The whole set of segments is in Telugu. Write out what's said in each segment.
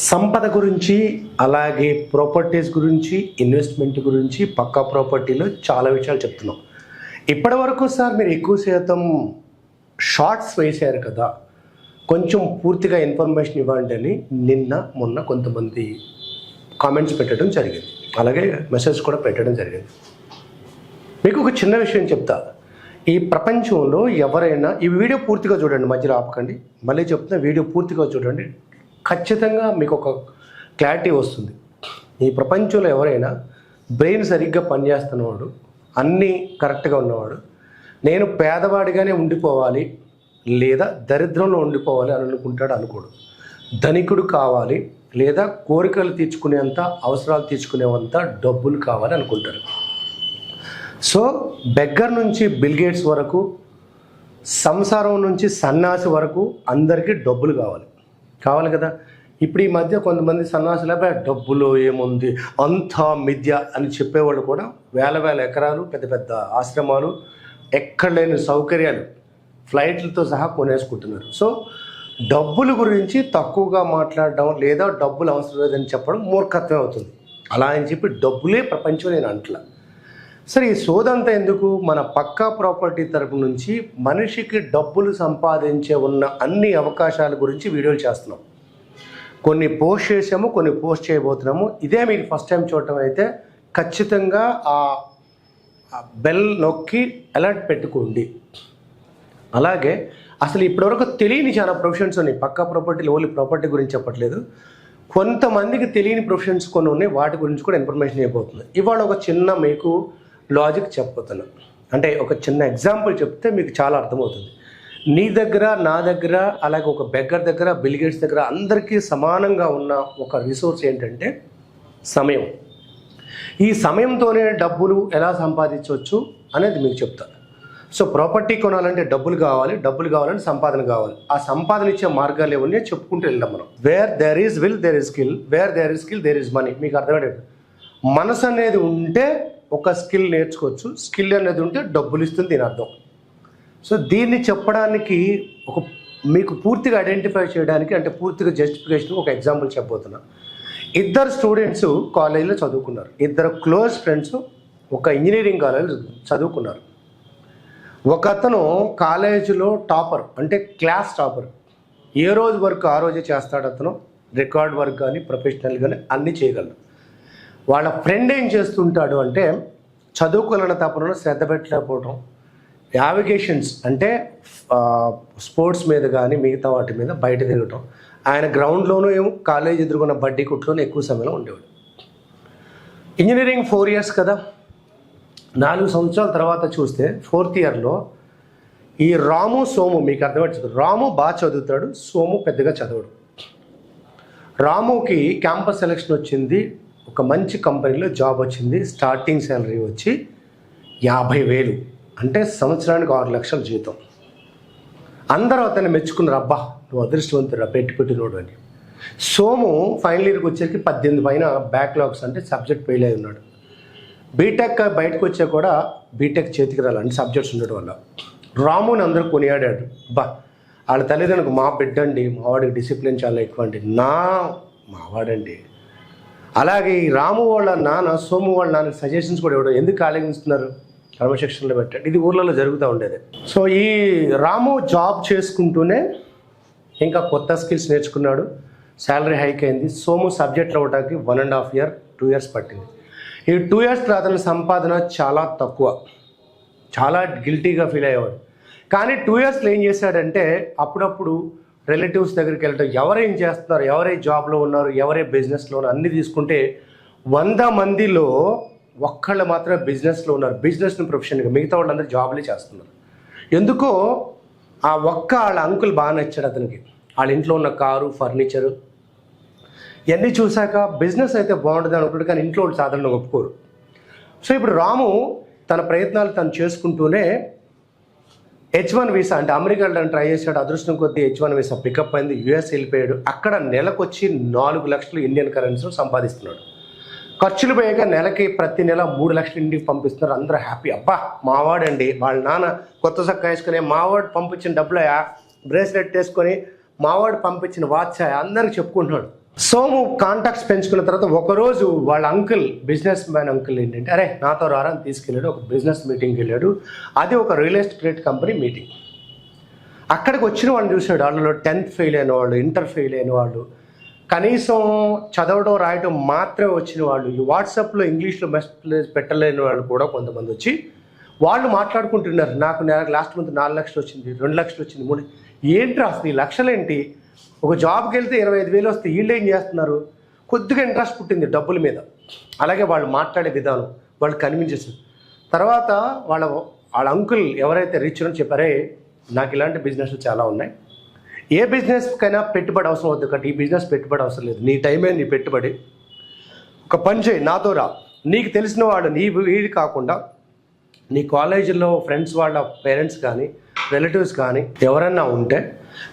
సంపద గురించి అలాగే ప్రాపర్టీస్ గురించి ఇన్వెస్ట్మెంట్ గురించి పక్కా ప్రాపర్టీలో చాలా విషయాలు చెప్తున్నాం. ఇప్పటి వరకు సార్ మీరు ఎక్కువ శాతం షార్ట్స్ వేశారు కదా కొంచెం పూర్తిగా ఇన్ఫర్మేషన్ ఇవ్వండి అని నిన్న మొన్న కొంతమంది కామెంట్స్ పెట్టడం జరిగింది. అలాగే మెసేజ్ కూడా పెట్టడం జరిగింది. మీకు ఒక చిన్న విషయం చెప్తా. ఈ ప్రపంచంలో ఎవరైనా ఈ వీడియో పూర్తిగా చూడండి మధ్యలో ఆపకండి. మళ్ళీ చెప్తున్నా వీడియో పూర్తిగా చూడండి. ఖచ్చితంగా మీకు ఒక క్లారిటీ వస్తుంది. ఈ ప్రపంచంలో ఎవరైనా బ్రెయిన్ సరిగ్గా పనిచేస్తున్నవాడు అన్నీ కరెక్ట్గా ఉన్నవాడు నేను పేదవాడిగానే ఉండిపోవాలి లేదా దరిద్రంలో ఉండిపోవాలి అని అనుకుంటాడు అనుకోడు. ధనికుడు కావాలి లేదా కోరికలు తీర్చుకునేంత అవసరాలు తీర్చుకునేంత డబ్బులు కావాలి అనుకుంటారు. సో బెగ్గర్ నుంచి బిల్గేట్స్ వరకు సంసారం నుంచి సన్నాసి వరకు అందరికీ డబ్బులు కావాలి. కావాలి కదా. ఇప్పుడు ఈ మధ్య కొంతమంది సన్నాసులపై అబ్బాయి డబ్బులు ఏముంది? అంతా మిథ్య అని చెప్పేవాళ్ళు కూడా వేల వేల ఎకరాలు పెద్ద పెద్ద ఆశ్రమాలు ఎక్కడ లేని సౌకర్యాలు ఫ్లైట్లతో సహా కొనేసుకుంటున్నారు. సో డబ్బుల గురించి తక్కువగా మాట్లాడడం లేదా డబ్బులు అవసరం లేదని చెప్పడం మూర్ఖత్వం అవుతుంది. అలా అని చెప్పి డబ్బులే ప్రపంచం నేను అంటలా. సరే ఈ సోదంతా ఎందుకు? మన పక్కా ప్రాపర్టీ తరపు నుంచి మనిషికి డబ్బులు సంపాదించే ఉన్న అన్ని అవకాశాల గురించి వీడియోలు చేస్తున్నాం. కొన్ని పోస్ట్ చేసాము కొన్ని పోస్ట్ చేయబోతున్నాము. ఇదే మీరు ఫస్ట్ టైం చూడటం అయితే ఖచ్చితంగా ఆ బెల్ నొక్కి అలర్ట్ పెట్టుకోండి. అలాగే అసలు ఇప్పటివరకు తెలియని చాలా ప్రొఫెషన్స్ ఉన్నాయి. పక్కా ప్రాపర్టీలు ఓన్లీ ప్రాపర్టీ గురించి చెప్పట్లేదు. కొంతమందికి తెలియని ప్రొఫెషన్స్ కొన్ని ఉన్నాయి. వాటి గురించి కూడా ఇన్ఫర్మేషన్ ఇవ్వబోతుంది. ఇవాళ ఒక చిన్న మీకు లాజిక్ చెప్పబోతున్నా అంటే ఒక చిన్న ఎగ్జాంపుల్ చెప్తే మీకు చాలా అర్థమవుతుంది. నీ దగ్గర నా దగ్గర అలాగే ఒక బెగ్గర్ దగ్గర బిల్గేట్స్ దగ్గర అందరికీ సమానంగా ఉన్న ఒక రిసోర్స్ ఏంటంటే సమయం. ఈ సమయంతోనే డబ్బులు ఎలా సంపాదించవచ్చు అనేది మీకు చెప్తాను సో ప్రాపర్టీ కొనాలంటే డబ్బులు కావాలి డబ్బులు కావాలంటే సంపాదన కావాలి. ఆ సంపాదన ఇచ్చే మార్గాలు ఏమన్నా చెప్పుకుంటూ వెళ్దాం మనం. Where there is will there is skill where there is skill there is money మీకు అర్థమయ్యేది మనసు అనేది ఉంటే ఒక స్కిల్ నేర్చుకోవచ్చు. స్కిల్ అనేది ఉంటే డబ్బులు ఇస్తుంది దీని అర్థం. సో దీన్ని చెప్పడానికి ఒక మీకు పూర్తిగా ఐడెంటిఫై చేయడానికి అంటే పూర్తిగా జస్టిఫికేషన్ ఒక ఎగ్జాంపుల్ చెప్పబోతున్నా. ఇద్దరు స్టూడెంట్స్ కాలేజీలో చదువుకున్నారు. ఇద్దరు క్లోజ్ ఫ్రెండ్స్ ఒక ఇంజనీరింగ్ కాలేజ్ చదువుకున్నారు. ఒక అతను కాలేజీలో టాపర్ అంటే క్లాస్ టాపర్. ఏ రోజు వర్క్ ఆ రోజే చేస్తాడు అతను. రికార్డ్ వర్క్ కానీ ప్రొఫెషనల్ కానీ అన్నీ చేయగలడు. వాళ్ళ ఫ్రెండ్ ఏం చేస్తుంటాడు అంటే చదువుకోవాలన్న తపనలో శ్రద్ధ పెట్టలేకపోవడం యావిగేషన్స్ అంటే స్పోర్ట్స్ మీద కానీ మిగతా వాటి మీద బయట తిరగటం. ఆయన గ్రౌండ్లోనూ ఏమో కాలేజ్ ఎదుర్కొన్న బడ్డీ కుట్లోనే ఎక్కువ సమయంలో ఉండేవాడు. ఇంజనీరింగ్ ఫోర్ ఇయర్స్ కదా. నాలుగు సంవత్సరాల తర్వాత చూస్తే ఫోర్త్ ఇయర్లో ఈ రాము సోము మీకు అర్థమవుతుంది రాము బాగా చదువుతాడు సోము పెద్దగా చదవడు. రాముకి క్యాంపస్ సెలెక్షన్ వచ్చింది ఒక మంచి కంపెనీలో జాబ్ వచ్చింది స్టార్టింగ్ శాలరీ వచ్చి యాభై వేలు. అంటే సంవత్సరానికి ఆరు లక్షల జీతం. అందరూ అతన్ని మెచ్చుకున్నారు అబ్బా నువ్వు అదృష్టవంతుడు పెట్టి పెట్టినోడు అని. సోము ఫైనల్ ఇయర్కి వచ్చేసరికి పద్దెనిమిది పైన బ్యాక్లాగ్స్ అంటే సబ్జెక్ట్ ఫెయిల్ అయి ఉన్నాడు. బీటెక్ బయటకు వచ్చా కూడా బీటెక్ చేతికి రాలి సబ్జెక్ట్స్ ఉండడం వల్ల. రాముని అందరూ కొనియాడాడు. బా వాళ్ళ తల్లిదండ్రులకు మా బిడ్డండి మావాడికి డిసిప్లిన్ చాలా ఎక్కువ అండి. నా మావాడండి అలాగే ఈ రాము వాళ్ళ నాన్న సోము వాళ్ళ నాన్న సజెషన్స్ కూడా ఇవ్వడం. ఎందుకు ఆలోచిస్తున్నారు క్రమశిక్షణలో పెట్టాడు. ఇది ఊర్లలో జరుగుతూ ఉండేది. సో ఈ రాము జాబ్ చేసుకుంటూనే ఇంకా కొత్త స్కిల్స్ నేర్చుకున్నాడు. శాలరీ హైక్ అయింది. సోము సబ్జెక్ట్లో అవ్వడానికి one and half year two years పట్టింది. ఈ టూ ఇయర్స్ తర్వాత అతని సంపాదన చాలా తక్కువ. చాలా గిల్టీగా ఫీల్ అయ్యేవాడు. కానీ టూ ఇయర్స్లో ఏం చేశాడంటే అప్పుడప్పుడు రిలేటివ్స్ దగ్గరికి వెళ్ళటం ఎవరేం చేస్తున్నారు ఎవరే జాబ్లో ఉన్నారు ఎవరే బిజినెస్లో ఉన్నారు అన్నీ తీసుకుంటే వంద మందిలో ఒక్కళ్ళు మాత్రమే బిజినెస్లో ఉన్నారు బిజినెస్ని ప్రొఫెషన్గా మిగతా వాళ్ళందరూ జాబ్లే చేస్తున్నారు. ఎందుకో ఆ ఒక్క వాళ్ళ అంకుల్ బాగా నచ్చాడు అతనికి. వాళ్ళ ఇంట్లో ఉన్న కారు ఫర్నిచరు ఇవన్నీ చూశాక బిజినెస్ అయితే బాగుంటుంది అనుకుంటాడు కానీ ఇంట్లో వాళ్ళు సాధారణంగా ఒప్పుకోరు. సో ఇప్పుడు రాము తన ప్రయత్నాలు తను చేసుకుంటూనే హెచ్ వన్ వీసా అంటే అమెరికా వెళ్ళడానికి ట్రై చేశాడు. అదృష్టం కొద్దీ హెచ్ వన్ వీసా పికప్ అయింది. యుఎస్ వెళ్ళిపోయాడు. అక్కడ నెలకొచ్చి నాలుగు లక్షలు ఇండియన్ కరెన్సీలు సంపాదిస్తున్నాడు. ఖర్చులు పోయాక నెలకి ప్రతి నెల మూడు లక్షలు ఇంటికి పంపిస్తున్నారు. అందరూ హ్యాపీ అబ్బా మావాడండి. వాళ్ళ నాన్న కొత్త చక్క వేసుకుని మావాడు పంపించిన డబ్బులయా? బ్రేస్లెట్ వేసుకొని మావాడు పంపించిన వాచ్ అందరికి చెప్పుకుంటున్నాడు. సోము కాంటాక్ట్స్ పెంచుకున్న తర్వాత ఒకరోజు వాళ్ళ అంకుల్ బిజినెస్ మ్యాన్ అంకుల్ ఏంటంటే అరే నాతో రారా అని తీసుకెళ్ళాడు ఒక బిజినెస్ మీటింగ్కి వెళ్ళాడు. అది ఒక రియల్ ఎస్టేట్ కంపెనీ మీటింగ్ అక్కడికి వచ్చిన వాళ్ళని చూసాడు వాళ్ళలో టెన్త్ ఫెయిల్ అయిన వాళ్ళు ఇంటర్ ఫెయిల్ అయిన వాళ్ళు. కనీసం చదవడం రాయడం మాత్రమే వచ్చిన వాళ్ళు. ఈ వాట్సాప్లో ఇంగ్లీష్లో మెసేజ్ పెట్టలేని వాళ్ళు కూడా కొంతమంది వచ్చి వాళ్ళు మాట్లాడుకుంటున్నారు. నాకు నెలకు లాస్ట్ మంత్ నాలుగు లక్షలు వచ్చింది రెండు లక్షలు వచ్చింది మూడు ఏంటి అసలు ఈ లక్షలేంటి? ఒక జాబ్కి వెళ్తే ఇరవై ఐదు వేలు వస్తే వీళ్ళు ఏం చేస్తున్నారు? కొద్దిగా ఇంట్రెస్ట్ పుట్టింది డబ్బుల మీద. అలాగే వాళ్ళు మాట్లాడే విధానం వాళ్ళు కనిపించేసారు తర్వాత వాళ్ళ వాళ్ళ అంకుల్ ఎవరైతే రిచ్ అని చెప్పారే నాకు ఇలాంటి బిజినెస్లు చాలా ఉన్నాయి. ఏ బిజినెస్కైనా పెట్టుబడి అవసరం అవుతుంది కాబట్టి ఈ బిజినెస్ పెట్టుబడి అవసరం లేదు. నీ టైమే నీ పెట్టుబడి. ఒక పని చేయి నాతో రా. నీకు తెలిసిన వాడు నీ వీడి కాకుండా నీ కాలేజీలో ఫ్రెండ్స్ వాళ్ళ పేరెంట్స్ కానీ రిలేటివ్స్ కానీ ఎవరన్నా ఉంటే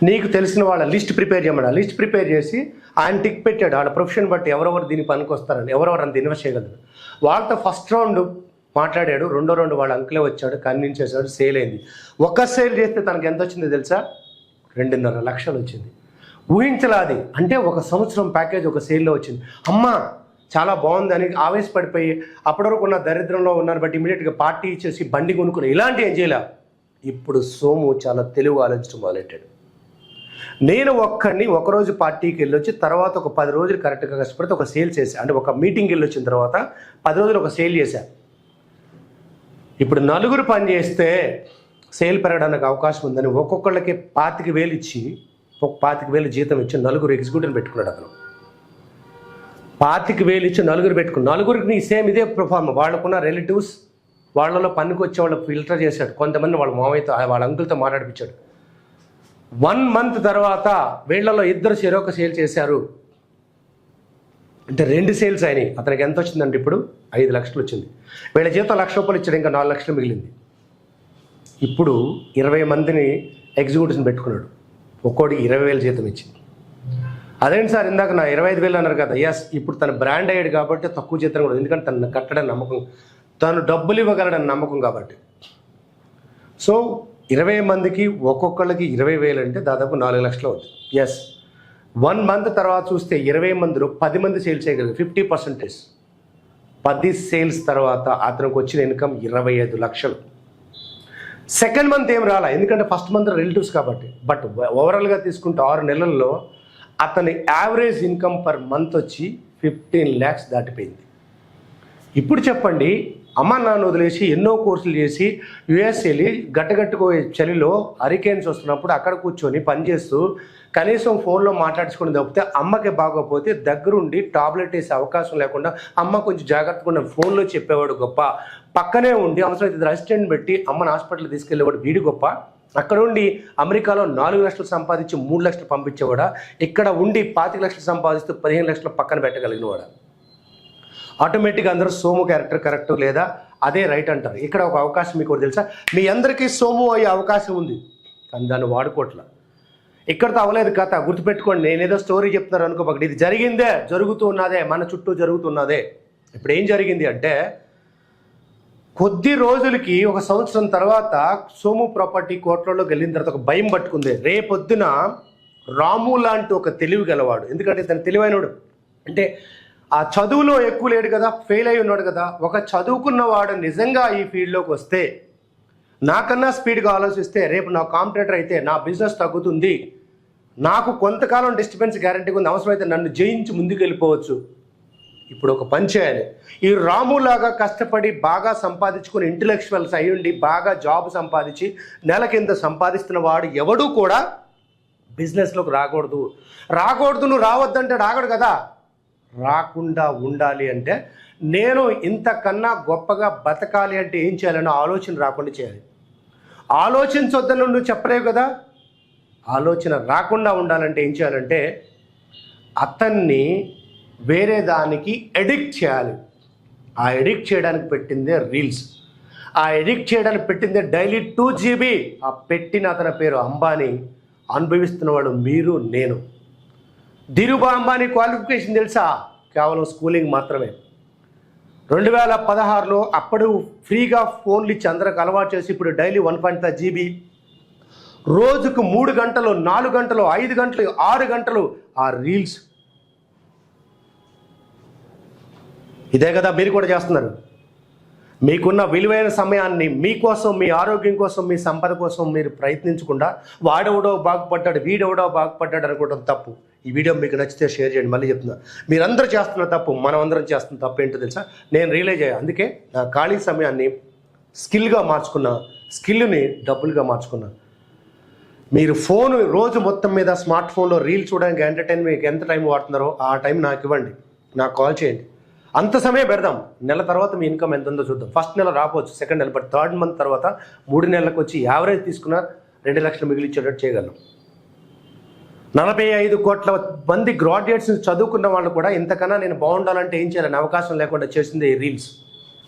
నీకు తెలిసిన వాళ్ళ లిస్ట్ ప్రిపేర్ చేయమన్నా లిస్ట్ ప్రిపేర్ చేసి ఆయన టిక్ పెట్టాడు. వాళ్ళ ప్రొఫెషన్ బట్టి ఎవరెవరు దీని పనికి వస్తారని ఎవరెవరు అంత ఇన్వెస్ట్ చేయగలరు. వాళ్ళతో ఫస్ట్ రౌండ్ మాట్లాడాడు. రెండో రౌండ్ వాళ్ళ అంకులే వచ్చాడు కన్విన్స్ చేశాడు సేల్ అయింది. ఒక్క సేల్ చేస్తే తనకి ఎంత వచ్చిందో తెలుసా? రెండున్నర లక్షలు వచ్చింది. ఊహించలాది అంటే ఒక సంవత్సరం ప్యాకేజ్ ఒక సేల్లో వచ్చింది. అమ్మా చాలా బాగుంది అని ఆవేశపడిపోయి అప్పటివరకు ఉన్న దరిద్రంలో ఉన్నారు బట్టి ఇమీడియట్గా పార్టీ ఇచ్చేసి బండి కొనుక్కుని ఇలాంటి ఏం చేయలే. ఇప్పుడు సోము చాలా తెలివి ఆలోచించడం మొదలెట్టాడు. నేను ఒక్కడిని ఒకరోజు పార్టీకి వెళ్ళొచ్చి తర్వాత ఒక పది రోజులు కరెక్ట్గా కష్టపడితే ఒక సేల్ చేశాను అంటే ఒక మీటింగ్కి వెళ్ళొచ్చిన తర్వాత పది రోజులు ఒక సేల్ చేశాను ఇప్పుడు నలుగురు పని చేస్తే సేల్ పెరగడానికి అవకాశం ఉందని ఒక్కొక్కళ్ళకి పాతిక వేలు ఇచ్చి ఒక పాతిక వేలు జీతం ఇచ్చి నలుగురు ఎగ్జిక్యూటివ్ పెట్టుకున్నాడు అతను. పాతిక వేలు ఇచ్చి నలుగురు పెట్టుకుని నలుగురికి నీ సేమ్ ఇదే ప్రొఫార్మ్ వాళ్ళకున్న రిలేటివ్స్ వాళ్ళలో పనికి వచ్చే వాళ్ళు ఫిల్టర్ చేశాడు. కొంతమంది వాళ్ళ మామయ్యతో వాళ్ళ అంకుల్తో మాట్లాడిపించాడు. వన్ మంత్ తర్వాత వీళ్ళలో ఇద్దరు చెరొక సేల్ చేశారు. అంటే రెండు సేల్స్ అయినాయి. అతనికి ఎంత వచ్చిందంటే ఇప్పుడు ఐదు లక్షలు వచ్చింది. వీళ్ళ జీతం లక్ష రూపాయలు ఇచ్చాడు ఇంకా నాలుగు లక్షలు మిగిలింది. ఇప్పుడు ఇరవై మందిని ఎగ్జిక్యూటివ్స్ని పెట్టుకున్నాడు. ఒక్కోటి ఇరవై వేలు జీతం ఇచ్చింది. అదేంటి సార్ ఇందాక నా ఇరవై ఐదు వేలు అన్నారు కదా. ఎస్ ఇప్పుడు తన బ్రాండ్ అయ్యాడు కాబట్టి తక్కువ జీతం కూడా ఎందుకంటే తను కట్టడం నమ్మకం తను డబ్బులు ఇవ్వగలడని నమ్మకం కాబట్టి. సో ఇరవై మందికి ఒక్కొక్కళ్ళకి ఇరవై వేలు అంటే దాదాపు నాలుగు లక్షలు అవుతుంది ఎస్ వన్ మంత్ తర్వాత చూస్తే ఇరవై మందిలో పది మంది సేల్స్ చేయగలరు ఫిఫ్టీ పర్సెంటేజ్. పది సేల్స్ తర్వాత అతనికి వచ్చిన ఇన్కమ్ ఇరవై ఐదు లక్షలు. సెకండ్ మంత్ ఏం రాలా? ఎందుకంటే ఫస్ట్ మంత్ రిలేటివ్స్ కాబట్టి. బట్ ఓవరాల్గా తీసుకుంటే ఆరు నెలల్లో అతని యావరేజ్ ఇన్కమ్ పర్ మంత్ వచ్చి ఫిఫ్టీన్ ల్యాక్స్ దాటిపోయింది. ఇప్పుడు చెప్పండి అమ్మ నాన్న వదిలేసి ఎన్నో కోర్సులు చేసి యుఎస్ వెళ్ళి గట్టగట్టుకోయే చలిలో హరికేన్స్ వస్తున్నప్పుడు అక్కడ కూర్చొని పనిచేస్తూ కనీసం ఫోన్లో మాట్లాడుచుకుని తప్పితే అమ్మకి బాగోకపోతే దగ్గరుండి టాబ్లెట్ వేసే అవకాశం లేకుండా అమ్మ కొంచెం జాగ్రత్తగా ఫోన్లో చెప్పేవాడు గొప్ప. పక్కనే ఉండి అవసరమైతే అసిస్టెంట్ పెట్టి అమ్మని హాస్పిటల్ తీసుకెళ్ళేవాడు వీడి గొప్ప. అక్కడ ఉండి అమెరికాలో నాలుగు లక్షలు సంపాదించి మూడు లక్షలు పంపించేవాడా. ఇక్కడ ఉండి పాతిక లక్షలు సంపాదిస్తూ పదిహేను లక్షలు పక్కన పెట్టగలిగినవాడా. ఆటోమేటిక్గా అందరూ సోము క్యారెక్టర్ కరెక్ట్ లేదా అదే రైట్ అంటారు. ఇక్కడ ఒక అవకాశం మీకు తెలుసా? మీ అందరికీ సోము అయ్యే అవకాశం ఉంది. కానీ దాన్ని వాడుకోవట్ల. ఇక్కడతో అవ్వలేదు కథ గుర్తుపెట్టుకోండి. నేనేదో స్టోరీ చెప్తున్నారు అనుకోబట్టి ఇది జరిగిందే జరుగుతూ ఉన్నదే మన చుట్టూ జరుగుతున్నదే. ఇప్పుడు ఏం జరిగింది అంటే కొద్ది రోజులకి ఒక సంవత్సరం తర్వాత సోము ప్రాపర్టీ కోర్టులోకి వెళ్ళిన తర్వాత ఒక భయం పట్టుకుంది. రేపొద్దున రాము లాంటి ఒక తెలివి గలవాడు. ఎందుకంటే తను తెలివైనడు అంటే ఆ చదువులో ఎక్కువ లేడు కదా ఫెయిల్ అయి ఉన్నాడు కదా ఒక చదువుకున్నవాడు నిజంగా ఈ ఫీల్డ్లోకి వస్తే నాకన్నా స్పీడ్గా ఆలోచిస్తే రేపు నా కాంపిటేటర్ అయితే నా బిజినెస్ తగ్గుతుంది. నాకు కొంతకాలం డిస్టర్బెన్స్ గ్యారంటీ ఉంది. అవసరమైతే నన్ను జయించి ముందుకు వెళ్ళిపోవచ్చు ఇప్పుడు ఒక పని చేయాలి. ఈ రాములాగా కష్టపడి బాగా సంపాదించుకుని ఇంటలెక్చువల్స్ అయి ఉండి బాగా జాబ్ సంపాదించి నెల కింద సంపాదిస్తున్న వాడు ఎవడూ కూడా బిజినెస్లోకి రాకూడదు. రాకూడదు నువ్వు రావద్దంటే రాకూడదు కదా. రాకుండా ఉండాలి అంటే నేను ఇంతకన్నా గొప్పగా బతకాలి అంటే ఏం చేయాలనో ఆలోచన రాకుండా చేయాలి. ఆలోచించొద్దని నువ్వు చెప్పలేవు కదా? ఆలోచన రాకుండా ఉండాలంటే ఏం చేయాలంటే అతన్ని వేరే దానికి ఎడిక్ట్ చేయాలి. ఆ ఎడిక్ట్ చేయడానికి పెట్టిందే రీల్స్. ఆ ఎడిక్ట్ చేయడానికి పెట్టిందే డైలీ టూ జీబీ. ఆ పెట్టిన అతని పేరు అంబానీ. అనుభవిస్తున్నవాడు మీరు నేను. ధీరుభా అంబానీ క్వాలిఫికేషన్ తెలుసా? కేవలం స్కూలింగ్ మాత్రమే. రెండు వేల పదహారులో అప్పుడు ఫ్రీగా ఫోన్లు ఇచ్చి అందరికి అలవాటు చేసి ఇప్పుడు daily one point five GB. రోజుకు మూడు గంటలు నాలుగు గంటలు ఐదు గంటలు ఆరు గంటలు ఆ రీల్స్ ఇదే కదా మీరు కూడా చేస్తున్నారు. మీకున్న విలువైన సమయాన్ని మీకోసం మీ ఆరోగ్యం కోసం మీ సంపద కోసం మీరు ప్రయత్నించకుండా వాడెవడో బాగుపడ్డాడు వీడెవడో బాగుపడ్డాడు అనుకోవడం తప్పు. ఈ వీడియో మీకు నచ్చితే షేర్ చేయండి. మళ్ళీ చెప్తున్నా. మీరందరూ చేస్తున్న తప్పు మనం అందరం చేస్తున్న తప్పు ఏంటో తెలుసా? నేను రియలైజ్ అయ్యా. అందుకే నా ఖాళీ సమయాన్ని స్కిల్గా మార్చుకున్నా స్కిల్ని డబ్బులుగా మార్చుకున్నా. మీరు ఫోన్ రోజు మొత్తం మీద స్మార్ట్ ఫోన్లో రీల్ చూడడానికి ఎంటర్టైన్మెంట్ ఎంత టైం వాడుతున్నారో ఆ టైం నాకు ఇవ్వండి. నాకు కాల్ చేయండి. అంత సమయం పెడదాం. నెల తర్వాత మీ ఇన్కమ్ ఎంత ఉందో చూద్దాం. ఫస్ట్ నెల రాపోవచ్చు సెకండ్ నెల బట్ థర్డ్ మంత్ తర్వాత మూడు నెలలకు వచ్చి యావరేజ్ తీసుకున్న రెండు లక్షలు మిగిలిచ్చేటట్టు చేయగలం. నలభై ఐదు కోట్ల మంది గ్రాడ్యుయేట్స్ చదువుకున్న వాళ్ళు కూడా ఇంతకన్నా నేను బాగుండాలంటే ఏం చేయాలని అవకాశం లేకుండా చేసింది ఈ రీల్స్.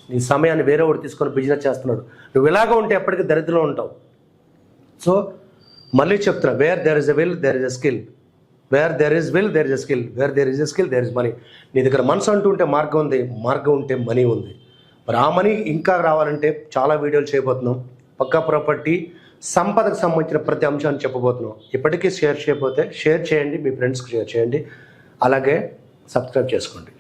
నీ సమయాన్ని వేరే ఒకటి తీసుకొని బిజినెస్ చేస్తున్నాడు. నువ్వు ఇలాగ ఉంటే ఎప్పటికీ దరిద్రంలో ఉంటావు. సో మళ్ళీ చెప్తున్నా where there is a will there is a skill where there is will there is skill where there is a skill there is money నీ దగ్గర మనసు అంటూ ఉంటే మార్గం ఉంది మార్గం ఉంటే మనీ ఉంది. మరి ఆ మనీ ఇంకా రావాలంటే చాలా వీడియోలు చేయబోతున్నాం. పక్కా ప్రాపర్టీ సంపదకు సంబంధించిన ప్రతి అంశాన్ని చెప్పబోతున్నాం. ఇప్పటికీ షేర్ చేయకపోతే షేర్ చేయండి మీ ఫ్రెండ్స్కి షేర్ చేయండి. అలాగే సబ్స్క్రైబ్ చేసుకోండి.